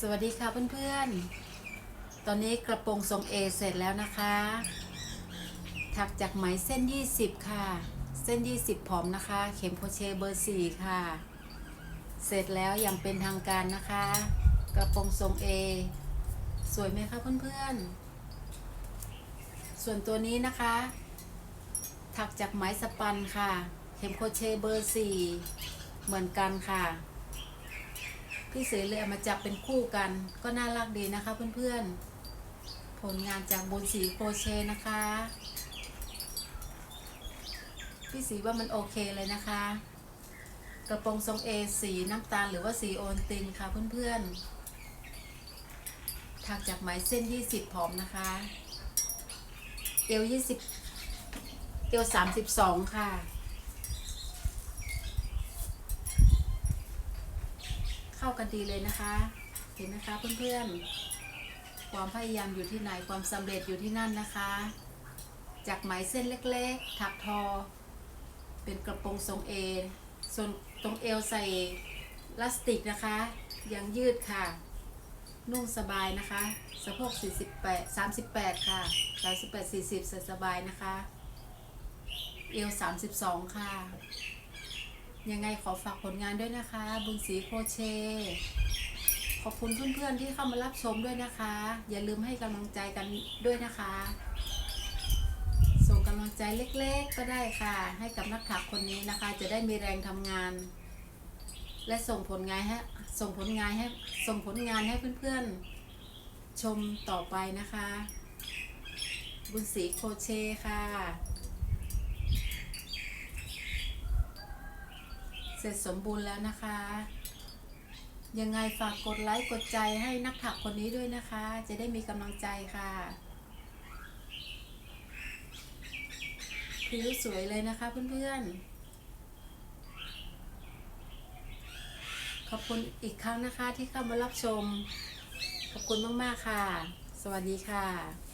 สวัสดีค่ะเพื่อนๆ ตอนนี้กระโปรงทรง A เสร็จแล้วนะคะ ถักจากไหมเส้น 20 ค่ะ เส้น 20 ผอมนะคะ เข็มโครเชต์เบอร์ 4 ค่ะ เสร็จแล้วอย่างเป็นทางการนะคะ กระโปรงทรง A สวยไหมคะเพื่อนๆ ส่วนตัวนี้นะคะ ถักจากไหมสปันค่ะ เข็มโครเชต์เบอร์ 4 เหมือนกันค่ะ พี่เสือเลยเอามาจับเป็นคู่กัน ก็น่ารักดีนะคะเพื่อนๆ ผลงานจากบนสีโครเชต์นะคะ พี่สีว่ามันโอเคเลยนะคะ กระโปรงทรงเอสีน้ำตาลหรือว่าสีโอนตินค่ะเพื่อนๆถักจากไหมเส้น 20ผอมนะคะ เอว 20 เอว 32 ค่ะ เข้ากันดีเลยนะคะ เห็นนะคะเพื่อนๆ ความพยายามอยู่ที่ไหนความสำเร็จอยู่ที่นั่นนะคะ จากไหมเส้นเล็กๆ ถักทอ เป็นกระโปรงทรงเอส่วนตรงเอวใส่ลาสติกนะคะ ยังยืดค่ะ นุ่งสบายนะคะ สะโพก 48 38 ค่ะ 38 40ใส่สบายนะคะ เอว 32 ค่ะ ยังไงขอฝากผลงานด้วยนะคะ บุญศรีโคเชต์ขอบคุณเพื่อนๆที่เข้ามารับชมด้วยนะคะ อย่าลืมให้กำลังใจกันด้วยนะคะ ส่งกำลังใจเล็กๆก็ได้ค่ะ ให้กับนักถักคนนี้นะคะ จะได้มีแรงทำงาน และส่งผลงานให้ส่งผลงานให้ส่งผลงานให้เพื่อนๆ ชมต่อไปนะคะ บุญศรีโคเชต์ค่ะ เสร็จสมบูรณ์แล้วนะคะ ยังไงฝากกดไลค์กดใจให้นักถักคนนี้ด้วยนะคะ จะได้มีกำลังใจค่ะผิวสวยเลยนะคะเพื่อนๆ ขอบคุณอีกครั้งนะคะที่เข้ามารับชม ขอบคุณมากๆค่ะ สวัสดีค่ะ